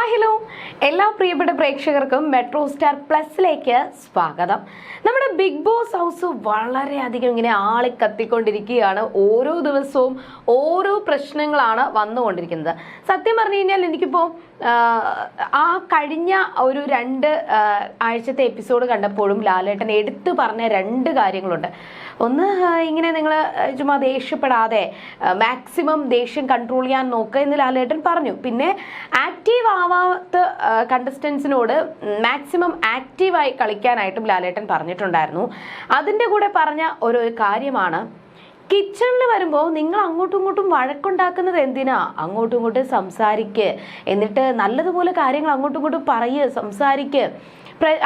Hi hello എല്ലാ പ്രിയപ്പെട്ട പ്രേക്ഷകർക്കും മെട്രോ സ്റ്റാർ പ്ലസിലേക്ക് സ്വാഗതം. നമ്മുടെ ബിഗ് ബോസ് ഹൗസ് വളരെയധികം ഇങ്ങനെ ആളി കത്തിക്കൊണ്ടിരിക്കുകയാണ് ഓരോ ദിവസവും ഓരോ പ്രശ്നങ്ങളാണ് വന്നുകൊണ്ടിരിക്കുന്നത്. സത്യം പറഞ്ഞു കഴിഞ്ഞാൽ എനിക്കിപ്പോൾ ആ കഴിഞ്ഞ ഒരു രണ്ട് ആഴ്ചത്തെ എപ്പിസോഡ് കണ്ടപ്പോഴും ലാലേട്ടൻ എടുത്തു പറഞ്ഞ രണ്ട് കാര്യങ്ങളുണ്ട്. ഒന്ന് ഇങ്ങനെ നിങ്ങൾ ചുമ്മാ ദേഷ്യപ്പെടാതെ മാക്സിമം ദേഷ്യം കൺട്രോൾ ചെയ്യാൻ നോക്കുക എന്ന് ലാലേട്ടൻ പറഞ്ഞു. പിന്നെ ആക്റ്റീവ് ആവാത്ത കണ്ടസ്റ്റൻസിനോട് മാക്സിമം ആക്റ്റീവായി കളിക്കാനായിട്ടും ലാലേട്ടൻ പറഞ്ഞിട്ടുണ്ടായിരുന്നു. അതിന്റെ കൂടെ പറഞ്ഞ ഒരു കാര്യമാണ് കിച്ചണിൽ വരുമ്പോൾ നിങ്ങൾ അങ്ങോട്ടും ഇങ്ങോട്ടും വഴക്കുണ്ടാക്കുന്നത് എന്തിനാ? അങ്ങോട്ടും ഇങ്ങോട്ടും സംസാരിക്ക്. എന്നിട്ട് നല്ലതുപോലെ കാര്യങ്ങൾ അങ്ങോട്ടും ഇങ്ങോട്ടും പറയുക സംസാരിക്ക്.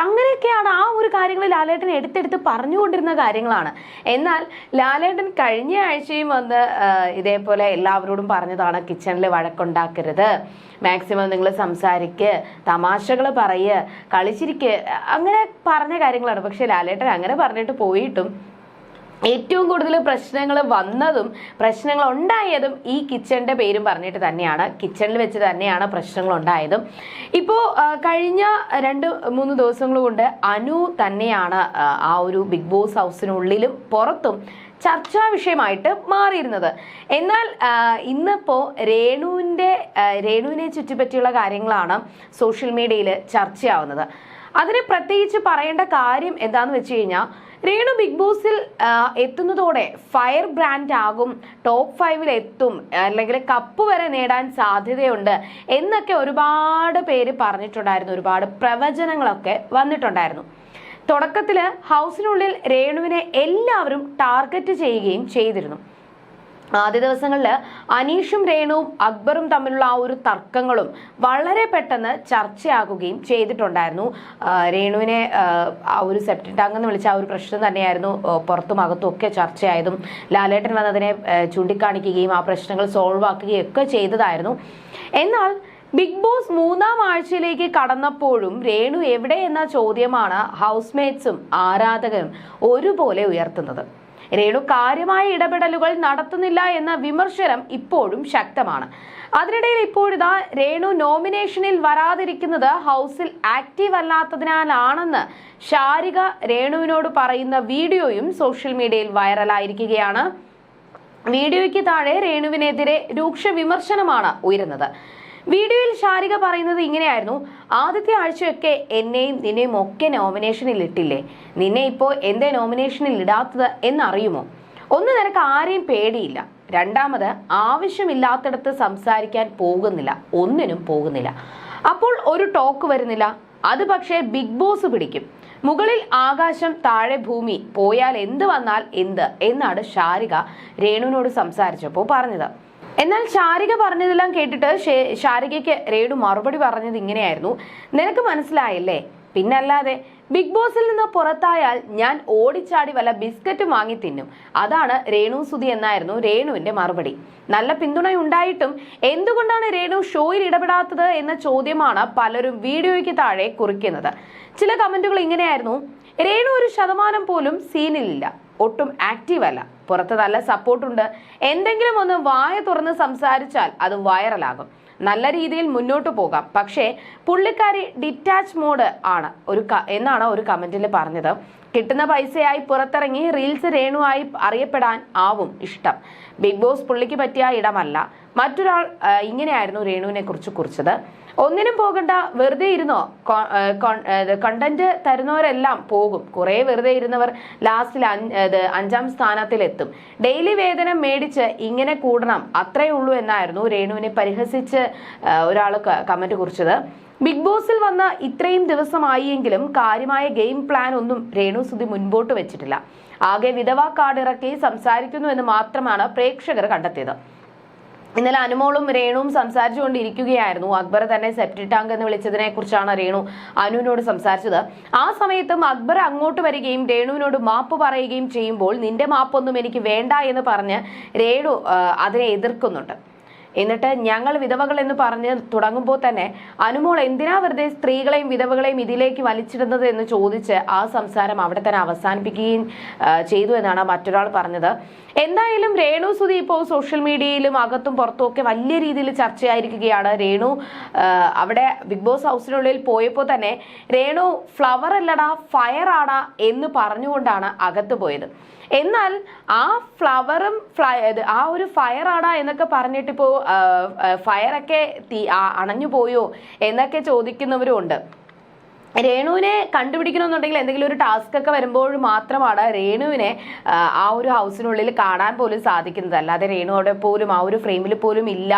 അങ്ങനെയൊക്കെയാണ് ആ ഒരു കാര്യങ്ങൾ ലാലേട്ടൻ എടുത്തെടുത്ത് പറഞ്ഞുകൊണ്ടിരുന്ന കാര്യങ്ങളാണ്. എന്നാൽ ലാലേട്ടൻ കഴിഞ്ഞ ആഴ്ചയും വന്ന് ഇതേപോലെ എല്ലാവരോടും പറഞ്ഞതാണ് കിച്ചണിൽ വഴക്കുണ്ടാക്കരുത്. മാക്സിമം നിങ്ങൾ സംസാരിക്ക് തമാശകൾ പറയ് കളിച്ചിരിക്കുക അങ്ങനെ പറഞ്ഞ കാര്യങ്ങളാണ്. പക്ഷെ ലാലേട്ടൻ അങ്ങനെ പറഞ്ഞിട്ട് പോയിട്ടും ഏറ്റവും കൂടുതൽ പ്രശ്നങ്ങൾ വന്നതും പ്രശ്നങ്ങൾ ഉണ്ടായതും ഈ കിച്ചണിന്റെ പേരും പറഞ്ഞിട്ട് തന്നെയാണ്. കിച്ചണിൽ വെച്ച് തന്നെയാണ് പ്രശ്നങ്ങൾ ഉണ്ടായതും. ഇപ്പോൾ കഴിഞ്ഞ രണ്ട് മൂന്ന് ദിവസങ്ങൾ കൊണ്ട് അനു തന്നെയാണ് ആ, ഒരു ബിഗ് ബോസ് ഹൗസിനുള്ളിലും പുറത്തും ചർച്ചാ വിഷയമായിട്ട് മാറിയിരുന്നത്. എന്നാൽ ഇന്നിപ്പോൾ രേണുവിന്റെ രേണുവിനെ ചുറ്റിപ്പറ്റിയുള്ള കാര്യങ്ങളാണ് സോഷ്യൽ മീഡിയയിൽ ചർച്ചയാവുന്നത്. അതിന് പ്രത്യേകിച്ച് പറയേണ്ട കാര്യം എന്താണെന്ന് വെച്ച് കഴിഞ്ഞാൽ രേണു ബിഗ് ബോസിൽ എത്തുന്നതോടെ ഫയർ ബ്രാൻഡ് ആകും ടോപ്പ് ഫൈവിൽ എത്തും അല്ലെങ്കിൽ കപ്പ് വരെ നേടാൻ സാധ്യതയുണ്ട് എന്നൊക്കെ ഒരുപാട് പേര് പറഞ്ഞിട്ടുണ്ടായിരുന്നു ഒരുപാട് പ്രവചനങ്ങളൊക്കെ വന്നിട്ടുണ്ടായിരുന്നു. തുടക്കത്തിൽ ഹൗസിനുള്ളിൽ രേണുവിനെ എല്ലാവരും ടാർഗറ്റ് ചെയ്യുകയും ചെയ്തിരുന്നു. ആദ്യ ദിവസങ്ങളിൽ അനീഷും രേണുവും അക്ബറും തമ്മിലുള്ള ആ ഒരു തർക്കങ്ങളും വളരെ പെട്ടെന്ന് ചർച്ചയാകുകയും ചെയ്തിട്ടുണ്ടായിരുന്നു. രേണുവിനെ ആ, ഒരു സെപ്റ്റി ടാങ്ക് എന്ന് വിളിച്ച ആ ഒരു പ്രശ്നം തന്നെയായിരുന്നു പുറത്തും അകത്തും ഒക്കെ ചർച്ചയായതും. ലാലേട്ടൻ വന്നതിനെ ചൂണ്ടിക്കാണിക്കുകയും ആ പ്രശ്നങ്ങൾ സോൾവ് ആക്കുകയും ഒക്കെ ചെയ്തതായിരുന്നു. എന്നാൽ ബിഗ് ബോസ് മൂന്നാം ആഴ്ചയിലേക്ക് കടന്നപ്പോഴും രേണു എവിടെ എന്ന ചോദ്യമാണ് ഹൗസ്മേറ്റ്സും ആരാധകരും ഒരുപോലെ ഉയർത്തുന്നത്. രേണു കാര്യമായ ഇടപെടലുകൾ നടത്തുന്നില്ല എന്ന വിമർശനം ഇപ്പോഴും ശക്തമാണ്. അതിനിടയിൽ ഇപ്പോഴിതാ രേണു നോമിനേഷനിൽ വരാതിരിക്കുന്നത് ഹൗസിൽ ആക്റ്റീവ് അല്ലാത്തതിനാലാണെന്ന് ശാരിക രേണുവിനോട് പറയുന്ന വീഡിയോയും സോഷ്യൽ മീഡിയയിൽ വൈറലായിരിക്കുകയാണ്. വീഡിയോയ്ക്ക് താഴെ രേണുവിനെതിരെ രൂക്ഷ വിമർശനമാണ് ഉയരുന്നത്. വീഡിയോയിൽ ശാരിക പറയുന്നത് ഇങ്ങനെയായിരുന്നു. ആദ്യത്തെ ആഴ്ചയൊക്കെ എന്നെയും നിന്നെയും ഒക്കെ നോമിനേഷനിൽ ഇട്ടില്ലേ? നിന്നെ ഇപ്പോൾ എന്തേ നോമിനേഷനിൽ ഇടാത്തത് എന്നറിയുമോ? ഒന്ന് നിനക്ക് ആരെയും പേടിയില്ല. രണ്ടാമത് ആവശ്യമില്ലാത്തടത്ത് സംസാരിക്കാൻ പോകുന്നില്ല. ഒന്നിനും പോകുന്നില്ല. അപ്പോൾ ഒരു ടോക്ക് വരുന്നില്ല. അത് പക്ഷേ ബിഗ് ബോസ് പിടിക്കും. മുകളിൽ ആകാശം താഴെ ഭൂമി. പോയാൽ എന്ത് വന്നാൽ എന്ത്? എന്നാണ് ശാരിക രേണുവിനോട് സംസാരിച്ചപ്പോൾ പറഞ്ഞത്. എന്നാൽ ശാരിക പറഞ്ഞതെല്ലാം കേട്ടിട്ട് ശാരികയ്ക്ക് രേണു മറുപടി പറഞ്ഞത് ഇങ്ങനെയായിരുന്നു. നിനക്ക് മനസ്സിലായല്ലേ? പിന്നല്ലാതെ ബിഗ് ബോസിൽ നിന്ന് പുറത്തായാൽ ഞാൻ ഓടിച്ചാടി വല്ല ബിസ്ക്കറ്റും വാങ്ങി തിന്നും. അതാണ് രേണു സുധി എന്നായിരുന്നു രേണുവിന്റെ മറുപടി. നല്ല പിന്തുണയുണ്ടായിട്ടും എന്തുകൊണ്ടാണ് രേണു ഷോയിൽ ഇടപെടാത്തത് എന്ന ചോദ്യമാണ് പലരും വീഡിയോയ്ക്ക് താഴെ കുറിക്കുന്നത്. ചില കമന്റുകൾ ഇങ്ങനെയായിരുന്നു. രേണു ഒരു ശതമാനം പോലും സീനിലില്ല. ഒട്ടും ആക്റ്റീവ് അല്ല. പുറത്ത് നല്ല സപ്പോർട്ടുണ്ട് എന്തെങ്കിലും ഒന്ന് വായ തുറന്ന് സംസാരിച്ചാൽ അത് വൈറലാകും നല്ല രീതിയിൽ മുന്നോട്ട് പോകാം. പക്ഷേ പുള്ളിക്കാരി ഡിറ്റാച്ച് മോഡ് ആണ്. ഒരു എന്നാണ് ഒരു കമന്റിൽ പറഞ്ഞത്. കിട്ടുന്ന പൈസയായി പുറത്തിറങ്ങി റീൽസ് രേണുവായി അറിയപ്പെടാൻ ആവും ഇഷ്ടം. ബിഗ് ബോസ് പുള്ളിക്ക് പറ്റിയ ഇടമല്ല. മറ്റൊരാൾ ഇങ്ങനെയായിരുന്നു രേണുവിനെ കുറിച്ച് കുറിച്ചത്. ഒന്നിനും പോകണ്ട വെറുതെ ഇരുന്നോ? കണ്ടന്റ് തരുന്നവരെല്ലാം പോകും. കുറെ വെറുതെ ഇരുന്നവർ ലാസ്റ്റിൽ അഞ്ചാം സ്ഥാനത്തിൽ എത്തും ഡെയിലി വേതനം മേടിച്ച് ഇങ്ങനെ കൂടണം. അത്രേ ഉള്ളൂ എന്നായിരുന്നു രേണുവിനെ പരിഹസിച്ച് ഒരാൾ കമന്റ് കുറിച്ചത്. ബിഗ് ബോസിൽ വന്ന ഇത്രയും ദിവസമായെങ്കിലും കാര്യമായ ഗെയിം പ്ലാൻ ഒന്നും രേണു സുധി മുൻപോട്ട് വെച്ചിട്ടില്ല. ആകെ വിധവാ കാർഡ് ഇറക്കി സംസാരിക്കുന്നു എന്ന് മാത്രമാണ് പ്രേക്ഷകർ കണ്ടെത്തിയത്. ഇന്നലെ അനുമോളും രേണുവും സംസാരിച്ചുകൊണ്ടിരിക്കുകയായിരുന്നു. അക്ബർ തന്നെ സെപ്റ്റി ടാങ്ക് എന്ന് വിളിച്ചതിനെ കുറിച്ചാണ് രേണു അനുവിനോട് സംസാരിച്ചത്. ആ സമയത്തും അക്ബർ അങ്ങോട്ട് വരികയും രേണുവിനോട് മാപ്പ് പറയുകയും ചെയ്യുമ്പോൾ നിന്റെ മാപ്പൊന്നും എനിക്ക് വേണ്ട എന്ന് പറഞ്ഞ് രേണു അതിനെ എതിർക്കുന്നുണ്ട്. എന്നിട്ട് ഞങ്ങൾ വിധവകൾ എന്ന് പറഞ്ഞ് തുടങ്ങുമ്പോൾ തന്നെ അനുമോൾ എന്തിനാ വെറുതെ സ്ത്രീകളെയും വിധവകളെയും ഇതിലേക്ക് വലിച്ചിടുന്നത്? എന്ന് ചോദിച്ച് ആ സംസാരം അവിടെ തന്നെ അവസാനിപ്പിക്കുകയും ചെയ്തു എന്നാണ് മറ്റൊരാൾ പറഞ്ഞത്. എന്തായാലും രേണു സുധി ഇപ്പോൾ സോഷ്യൽ മീഡിയയിലും അകത്തും പുറത്തും ഒക്കെ വലിയ രീതിയിൽ ചർച്ചയായിരിക്കുകയാണ്. രേണു അവിടെ ബിഗ് ബോസ് ഹൗസിനുള്ളിൽ പോയപ്പോൾ തന്നെ രേണു ഫ്ലവർ അല്ലടാ ഫയർ ആടാ എന്ന് പറഞ്ഞുകൊണ്ടാണ് അകത്ത് പോയത്. എന്നാൽ ആ ഫ്ലവറും ആ ഒരു ഫയർ ആടാ എന്നൊക്കെ പറഞ്ഞിട്ടിപ്പോ ഫയറൊക്കെ അണഞ്ഞു പോയോ എന്നൊക്കെ ചോദിക്കുന്നവരും ഉണ്ട് രേണുവിനെ കണ്ടുപിടിക്കണമെന്നുണ്ടെങ്കിൽ എന്തെങ്കിലും ഒരു ടാസ്ക് ഒക്കെ വരുമ്പോൾ മാത്രമാണ് രേണുവിനെ ആ, ഒരു ഹൗസിനുള്ളിൽ കാണാൻ പോലും സാധിക്കുന്നത്. അല്ലാതെ രേണു അവിടെ പോലും ആ ഒരു ഫ്രെയിമിൽ പോലും ഇല്ല.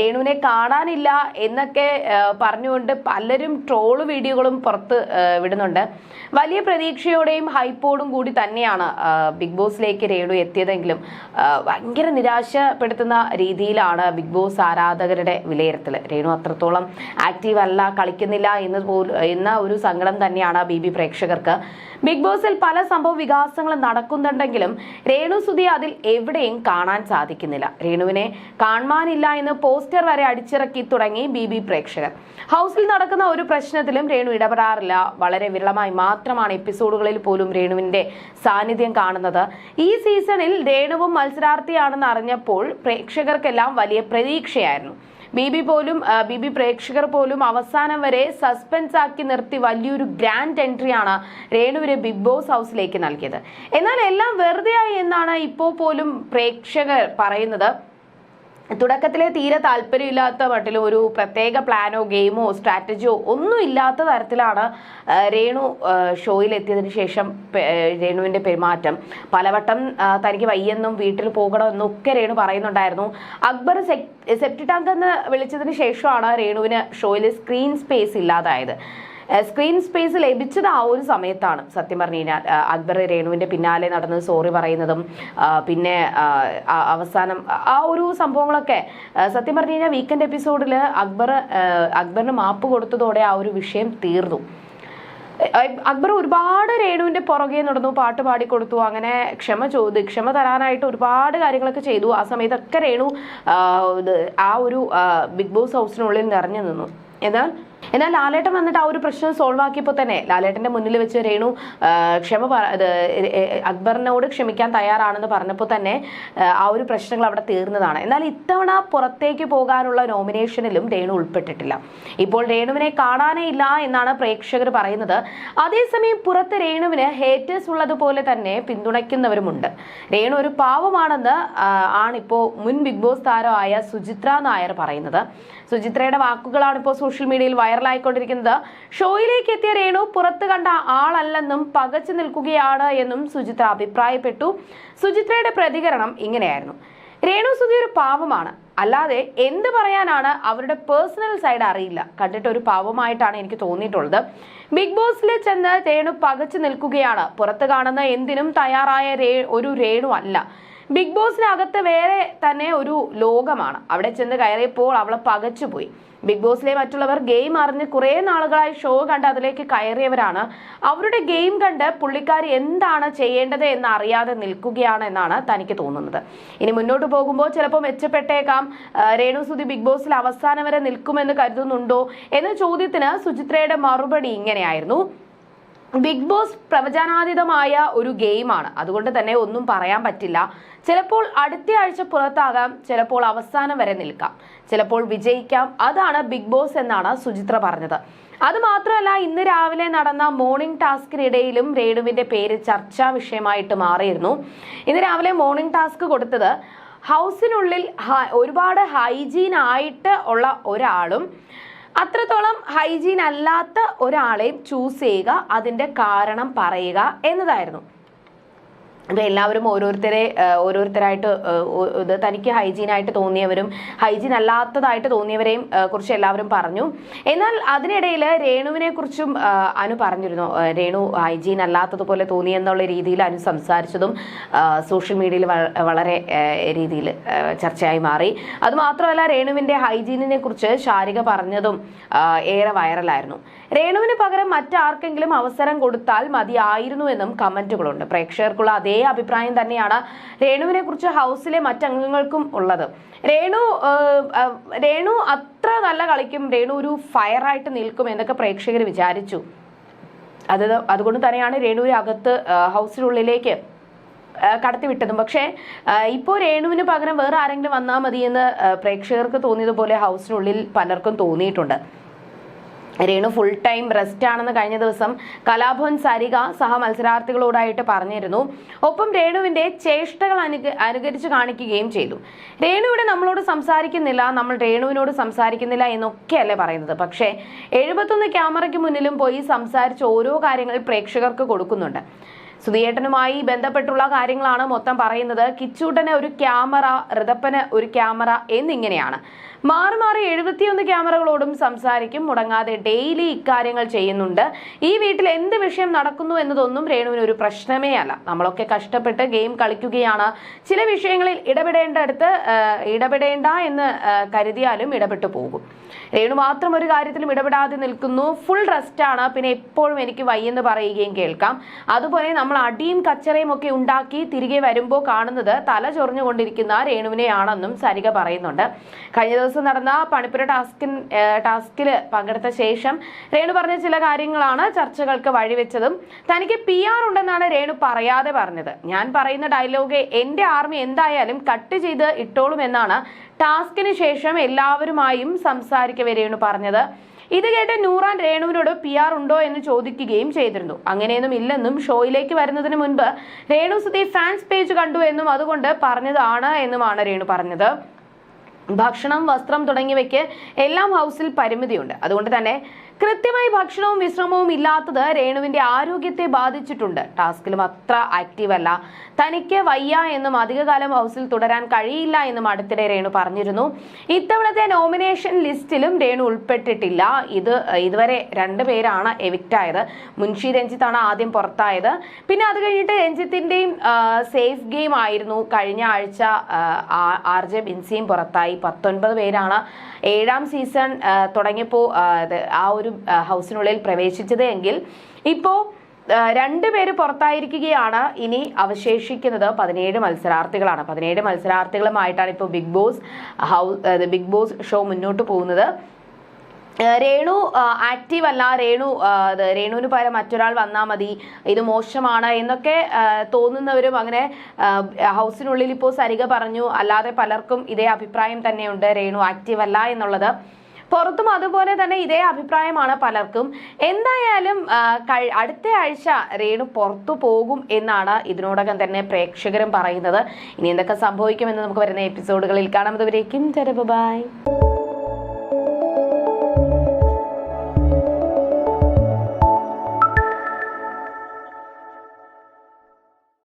രേണുവിനെ കാണാനില്ല എന്നൊക്കെ പറഞ്ഞുകൊണ്ട് പലരും ട്രോൾ വീഡിയോകളും പുറത്ത് വിടുന്നുണ്ട്. വലിയ പ്രതീക്ഷയോടെയും ഹൈപ്പോടും കൂടി തന്നെയാണ് ബിഗ് ബോസിലേക്ക് രേണു എത്തിയതെങ്കിലും ഭയങ്കര നിരാശപ്പെടുത്തുന്ന രീതിയിലാണ് ബിഗ് ബോസ് ആരാധകരുടെ വിലയിരുത്തൽ രേണു അത്രത്തോളം ആക്റ്റീവ് അല്ല കളിക്കുന്നില്ല എന്ന് പോലും എന്ന ഒരു സങ്കടം തന്നെയാണ് ബി ബി പ്രേക്ഷകർക്ക്. ബിഗ് ബോസിൽ പല സംഭവ വികാസങ്ങളും നടക്കുന്നുണ്ടെങ്കിലും രേണു സുധി അതിൽ എവിടെയും കാണാൻ സാധിക്കുന്നില്ല. രേണുവിനെ കാണാനില്ല എന്ന് പോസ്റ്റർ വരെ അടിച്ചിറക്കി തുടങ്ങി ബി ബി പ്രേക്ഷകർ. ഹൗസിൽ നടക്കുന്ന ഒരു പ്രശ്നത്തിലും രേണു ഇടപെടാറില്ല. വളരെ വിരളമായി മാത്രമാണ് എപ്പിസോഡുകളിൽ പോലും രേണുവിന്റെ സാന്നിധ്യം കാണുന്നത്. ഈ സീസണിൽ രേണുവും മത്സരാർത്ഥിയാണെന്ന് അറിഞ്ഞപ്പോൾ പ്രേക്ഷകർക്കെല്ലാം വലിയ പ്രതീക്ഷയായിരുന്നു. ബി ബി പോലും ബിബി പ്രേക്ഷകർ പോലും അവസാനം വരെ സസ്പെൻസ് ആക്കി നിർത്തി വലിയൊരു ഗ്രാൻഡ് എൻട്രിയാണ് രേണുവിനെ ബിഗ് ബോസ് ഹൗസിലേക്ക് നൽകിയത്. എന്നാൽ എല്ലാം വെറുതെയായി എന്നാണ് ഇപ്പോൾ പോലും പ്രേക്ഷകർ പറയുന്നത്. തുടക്കത്തിലെ തീരെ താല്പര്യമില്ലാത്ത മട്ടിൽ ഒരു പ്രത്യേക പ്ലാനോ ഗെയിമോ സ്ട്രാറ്റജിയോ ഒന്നും ഇല്ലാത്ത തരത്തിലാണ് രേണു ഷോയിലെത്തിയതിന് ശേഷം രേണുവിന്റെ പെരുമാറ്റം. പലവട്ടം തനിക്ക് വയ്യെന്നും വീട്ടിൽ പോകണമെന്നും ഒക്കെ രേണു പറയുന്നുണ്ടായിരുന്നു. അക്ബർ സെപ്റ്റി ടാങ്ക് എന്ന് വിളിച്ചതിന് ശേഷമാണ് രേണുവിന് ഷോയിൽ സ്ക്രീൻ സ്പേസ് ഇല്ലാതായത്. സ്ക്രീൻ സ്പേസ് ലഭിച്ചത് ആ ഒരു സമയത്താണ്. സത്യം പറഞ്ഞു കഴിഞ്ഞാൽ അക്ബർ രേണുവിന്റെ പിന്നാലെ നടന്ന് സോറി പറയുന്നതും പിന്നെ അവസാനം ആ ഒരു സംഭവങ്ങളൊക്കെ സത്യം പറഞ്ഞു കഴിഞ്ഞാൽ വീക്കെൻഡ് എപ്പിസോഡിൽ അക്ബർ അക്ബറിന് മാപ്പ് കൊടുത്തതോടെ ആ ഒരു വിഷയം തീർന്നു. അക്ബർ ഒരുപാട് രേണുവിന്റെ പുറകെ നടന്നു പാട്ട് പാടി കൊടുത്തു അങ്ങനെ ക്ഷമ ചോദി ക്ഷമ തരാനായിട്ട് ഒരുപാട് കാര്യങ്ങളൊക്കെ ചെയ്തു. ആ സമയത്തൊക്കെ രേണു ആ, ഒരു ബിഗ് ബോസ് ഹൗസിനുള്ളിൽ നിറഞ്ഞു നിന്നു. എന്നാൽ എന്നാൽ ലാലേട്ടൻ വന്നിട്ട് ആ ഒരു പ്രശ്നം സോൾവ് ആക്കിയപ്പോൾ തന്നെ ലാലേട്ടന്റെ മുന്നിൽ വെച്ച് രേണു ക്ഷമ അക്ബറിനോട് ക്ഷമിക്കാൻ തയ്യാറാണെന്ന് പറഞ്ഞപ്പോൾ തന്നെ ആ, ഒരു പ്രശ്നങ്ങൾ അവിടെ തീർന്നതാണ്. എന്നാൽ ഇത്തവണ പുറത്തേക്ക് പോകാനുള്ള നോമിനേഷനിലും രേണു ഉൾപ്പെട്ടിട്ടില്ല. ഇപ്പോൾ രേണുവിനെ കാണാനേ ഇല്ല എന്നാണ് പ്രേക്ഷകർ പറയുന്നത്. അതേസമയം പുറത്ത് രേണുവിന് ഹേറ്റേഴ്സ് ഉള്ളതുപോലെ തന്നെ പിന്തുണയ്ക്കുന്നവരുമുണ്ട്. രേണു ഒരു പാവമാണെന്ന് ആണിപ്പോൾ ആണിപ്പോ മുൻ ബിഗ് ബോസ് താരമായ സുചിത്ര നായർ പറയുന്നത്. സുചിത്രയുടെ വാക്കുകളാണ് ഇപ്പോൾ സോഷ്യൽ മീഡിയയിൽ വൈറലായിക്കൊണ്ടിരിക്കുന്നത്. ഷോയിലേക്ക് എത്തിയ രേണു പുറത്ത് കണ്ട ആളല്ലെന്നും പകച്ചു നിൽക്കുകയാണ് എന്നും സുചിത്ര അഭിപ്രായപ്പെട്ടു. സുചിത്രയുടെ പ്രതികരണം ഇങ്ങനെയായിരുന്നു. രേണു സുധി ഒരു പാവമാണ്. അല്ലാതെ എന്ത് പറയാനാണ് അവരുടെ പേഴ്സണൽ സൈഡ് അറിയില്ല. കണ്ടിട്ട് ഒരു പാവമായിട്ടാണ് എനിക്ക് തോന്നിയിട്ടുള്ളത്. ബിഗ് ബോസിൽ ചെന്ന് രേണു പകച്ചു നിൽക്കുകയാണ്. പുറത്ത് കാണുന്ന എന്തിനും തയ്യാറായ ഒരു രേണു അല്ല. ബിഗ് ബോസിനകത്ത് വേറെ തന്നെ ഒരു ലോകമാണ്. അവിടെ ചെന്ന് കയറിയപ്പോൾ അവളെ പകച്ചുപോയി ബിഗ് ബോസിലെ മറ്റുള്ളവർ ഗെയിം അറിഞ്ഞ് കുറേ നാളുകളായി ഷോ കണ്ട് അതിലേക്ക് കയറിയവരാണ്. അവരുടെ ഗെയിം കണ്ട് പുള്ളിക്കാരി എന്താണ് ചെയ്യേണ്ടത് എന്ന് അറിയാതെ നിൽക്കുകയാണ് എന്നാണ് തനിക്ക് തോന്നുന്നത്. ഇനി മുന്നോട്ട് പോകുമ്പോൾ ചിലപ്പോൾ മെച്ചപ്പെട്ടേക്കാം. ആ, രേണു സുധി ബിഗ് ബോസിൽ അവസാനം വരെ നിൽക്കുമെന്ന് കരുതുന്നുണ്ടോ? എന്ന ചോദ്യത്തിന് സുചിത്രയുടെ മറുപടി ഇങ്ങനെയായിരുന്നു. ബിഗ് ബോസ് പ്രവചനാതീതമായ ഒരു ഗെയിമാണ്. അതുകൊണ്ട് തന്നെ ഒന്നും പറയാൻ പറ്റില്ല. ചിലപ്പോൾ അടുത്ത ആഴ്ച പുറത്താകാം ചിലപ്പോൾ അവസാനം വരെ നിൽക്കാം. ചിലപ്പോൾ വിജയിക്കാം. അതാണ് ബിഗ് ബോസ് എന്നാണ് സുചിത്ര പറഞ്ഞത്. അത് മാത്രമല്ല ഇന്ന് രാവിലെ നടന്ന മോർണിംഗ് ടാസ്കിനിടയിലും രേണുവിന്റെ പേര് ചർച്ചാ വിഷയമായിട്ട് മാറിയിരുന്നു. ഇന്ന് രാവിലെ മോർണിംഗ് ടാസ്ക് കൊടുത്തത് ഹൗസിനുള്ളിൽ ഒരുപാട് ഹൈജീൻ ആയിട്ട് ഉള്ള ഒരാളും അത്രത്തോളം ഹൈജീൻ അല്ലാത്ത ഒരാളെയും ചൂസ് ചെയ്യുക അതിന്റെ കാരണം പറയുക എന്നതായിരുന്നു. അപ്പൊ എല്ലാവരും ഓരോരുത്തരെ ഓരോരുത്തരായിട്ട് ഇത് തനിക്ക് ഹൈജീനായിട്ട് തോന്നിയവരും ഹൈജീൻ അല്ലാത്തതായിട്ട് തോന്നിയവരെയും കുറിച്ച് എല്ലാവരും പറഞ്ഞു. എന്നാൽ അതിനിടയിൽ രേണുവിനെ കുറിച്ചും അനു പറഞ്ഞിരുന്നു. രേണു ഹൈജീൻ അല്ലാത്തതുപോലെ തോന്നി എന്നുള്ള രീതിയിൽ അനു സംസാരിച്ചതും സോഷ്യൽ മീഡിയയിൽ വളരെ രീതിയിൽ ചർച്ചയായി മാറി. അതുമാത്രമല്ല രേണുവിന്റെ ഹൈജീനിനെ കുറിച്ച് ശാരിക പറഞ്ഞതും ഏറെ വൈറലായിരുന്നു. രേണുവിന് പകരം മറ്റാർക്കെങ്കിലും അവസരം കൊടുത്താൽ മതിയായിരുന്നു എന്നും കമന്റുകളുണ്ട്. പ്രേക്ഷകർക്കുള്ള അതേ അഭിപ്രായം തന്നെയാണ് രേണുവിനെ കുറിച്ച് ഹൗസിലെ മറ്റംഗങ്ങൾക്കും ഉള്ളത്. രേണു രേണു അത്ര നല്ല കളിക്കും രേണു ഒരു ഫയറായിട്ട് നിൽക്കും എന്നൊക്കെ പ്രേക്ഷകർ വിചാരിച്ചു. അത് അതുകൊണ്ട് തന്നെയാണ് രേണുവിനെ അകത്ത് ഹൗസിനുള്ളിലേക്ക് കടത്തിവിട്ടതും. പക്ഷേ ഇപ്പോൾ രേണുവിന് പകരം വേറെ ആരെങ്കിലും വന്നാൽ മതിയെന്ന് പ്രേക്ഷകർക്ക് തോന്നിയതുപോലെ ഹൗസിനുള്ളിൽ പലർക്കും തോന്നിയിട്ടുണ്ട്. രേണു ഫുൾ ടൈം റെസ്റ്റ് ആണെന്ന് കഴിഞ്ഞ ദിവസം കലാഭവൻ സരിക സഹ മത്സരാർത്ഥികളോടായിട്ട് പറഞ്ഞിരുന്നു. ഒപ്പം രേണുവിന്റെ ചേഷ്ടകൾ അനുക അനുകരിച്ച് കാണിക്കുകയും ചെയ്തു. രേണു ഇവിടെ നമ്മളോട് സംസാരിക്കുന്നില്ല നമ്മൾ രേണുവിനോട് സംസാരിക്കുന്നില്ല എന്നൊക്കെയല്ലേ പറയുന്നത്. പക്ഷേ എഴുപത്തൊന്ന് ക്യാമറയ്ക്ക് മുന്നിലും പോയി സംസാരിച്ച് ഓരോ കാര്യങ്ങൾ പ്രേക്ഷകർക്ക് കൊടുക്കുന്നുണ്ട്. സുധിയേട്ടനുമായി ബന്ധപ്പെട്ടുള്ള കാര്യങ്ങളാണ് മൊത്തം പറയുന്നത്. കിച്ചൂട്ടന് ഒരു ക്യാമറ ഋതപ്പന് ഒരു ക്യാമറ എന്നിങ്ങനെയാണ്. മാറി മാറി എഴുപത്തിയൊന്ന് ക്യാമറകളോടും സംസാരിക്കും. മുടങ്ങാതെ ഡെയിലി ഇക്കാര്യങ്ങൾ ചെയ്യുന്നുണ്ട്. ഈ വീട്ടിൽ എന്ത് വിഷയം നടക്കുന്നു എന്നതൊന്നും രേണുവിന് ഒരു പ്രശ്നമേ അല്ല. നമ്മളൊക്കെ കഷ്ടപ്പെട്ട് ഗെയിം കളിക്കുകയാണ്. ചില വിഷയങ്ങളിൽ ഇടപെടേണ്ടടുത്ത് ഇടപെടേണ്ട എന്ന് കരുതിയാലും ഇടപെട്ടു പോകും. രേണു മാത്രം ഒരു കാര്യത്തിലും ഇടപെടാതെ നിൽക്കുന്നു. ഫുൾ റെസ്റ്റ് ആണ്. പിന്നെ എപ്പോഴും എനിക്ക് വയ്യെന്ന് പറയുകയും കേൾക്കാം. അതുപോലെ നമ്മൾ അടിയും കച്ചറയും ഒക്കെ ഉണ്ടാക്കി തിരികെ വരുമ്പോൾ കാണുന്നത് തല ചൊറിഞ്ഞുകൊണ്ടിരിക്കുന്ന രേണുവിനെയാണെന്നും സരിക പറയുന്നുണ്ട്. കഴിഞ്ഞ നടന്ന പണിപ്പുര ടാസ്കിൻ ടാസ്കിൽ പങ്കെടുത്ത ശേഷം രേണു പറഞ്ഞ ചില കാര്യങ്ങളാണ് ചർച്ചകൾക്ക് വഴിവെച്ചതും. തനിക്ക് പി ആർ ഉണ്ടെന്നാണ് രേണു പറയാതെ പറഞ്ഞത്. ഞാൻ പറയുന്ന ഡയലോഗ് എന്റെ ആർമി എന്തായാലും കട്ട് ചെയ്ത് ഇട്ടോളും എന്നാണ് ടാസ്കിന് ശേഷം എല്ലാവരുമായും സംസാരിക്കവേ രേണു പറഞ്ഞത്. ഇത് കേട്ട് നൂറാൻ രേണുവിനോട് പി ആർ ഉണ്ടോ എന്ന് ചോദിക്കുകയും ചെയ്തിരുന്നു. അങ്ങനെയൊന്നും ഇല്ലെന്നും ഷോയിലേക്ക് വരുന്നതിന് മുൻപ് രേണു സുധി ഫാൻസ് പേജ് കണ്ടു എന്നും അതുകൊണ്ട് പറഞ്ഞതാണ് എന്നുമാണ് രേണു പറഞ്ഞത്. ഭക്ഷണം വസ്ത്രം തുടങ്ങിയവയ്ക്ക് എല്ലാം ഹൗസിൽ പരിമിതിയുണ്ട്. അതുകൊണ്ട് തന്നെ കൃത്യമായി ഭക്ഷണവും വിശ്രമവും ഇല്ലാത്തത് രേണുവിന്റെ ആരോഗ്യത്തെ ബാധിച്ചിട്ടുണ്ട്. ടാസ്കിലും അത്ര ആക്റ്റീവ് അല്ല. തനിക്ക് വയ്യ എന്നും അധികകാലം ഹൗസിൽ തുടരാൻ കഴിയില്ല എന്നും അടുത്തിടെ രേണു പറഞ്ഞിരുന്നു. ഇത്തവണത്തെ നോമിനേഷൻ ലിസ്റ്റിലും രേണു ഉൾപ്പെട്ടിട്ടില്ല. ഇത് ഇതുവരെ രണ്ടുപേരാണ് പേരാണ് എവിക്റ്റ് ആയത്. മുൻഷി രഞ്ജിത്താണ് ആദ്യം പുറത്തായത്. പിന്നെ അത് കഴിഞ്ഞിട്ട് രഞ്ജിത്തിന്റെയും സേഫ് ഗെയിം ആയിരുന്നു. കഴിഞ്ഞ ആഴ്ച ആർ ജെ ബിൻസിയും പുറത്തായി. പത്തൊൻപത് പേരാണ് ഏഴാം സീസൺ തുടങ്ങിയപ്പോൾ ആ ഒരു ആ, ഹൗസിനുള്ളിൽ പ്രവേശിച്ചത് എങ്കിൽ ഇപ്പോൾ രണ്ടുപേര് പുറത്തായിരിക്കുകയാണ് ഇനി അവശേഷിക്കുന്നത് പതിനേഴ് മത്സരാർത്ഥികളാണ്. പതിനേഴ് മത്സരാർത്ഥികളുമായിട്ടാണ് ഇപ്പോൾ Bigg Boss house Bigg Boss show മുന്നോട്ട് പോകുന്നത്. രേണു ആക്റ്റീവ് അല്ല. രേണു രേണുവിന് പകരം മറ്റൊരാൾ വന്നാൽ മതി. ഇത് മോശമാണ് എന്നൊക്കെ തോന്നുന്നവരും അങ്ങനെ ഹൗസിനുള്ളിൽ ഇപ്പോൾ സരിക പറഞ്ഞു. അല്ലാതെ പലർക്കും ഇതേ അഭിപ്രായം തന്നെയുണ്ട്. രേണു ആക്റ്റീവ് അല്ല എന്നുള്ളത്. പുറത്തും അതുപോലെ തന്നെ ഇതേ അഭിപ്രായമാണ് പലർക്കും. എന്തായാലും അടുത്ത ആഴ്ച രേണു പുറത്തു പോകും എന്നാണ് ഇതിനോടകം തന്നെ പ്രേക്ഷകരും പറയുന്നത്. ഇനി എന്തൊക്കെ സംഭവിക്കുമെന്ന് നമുക്ക് വരുന്ന എപ്പിസോഡുകളിൽ കാണാം. അതുവരേക്കും ബൈ.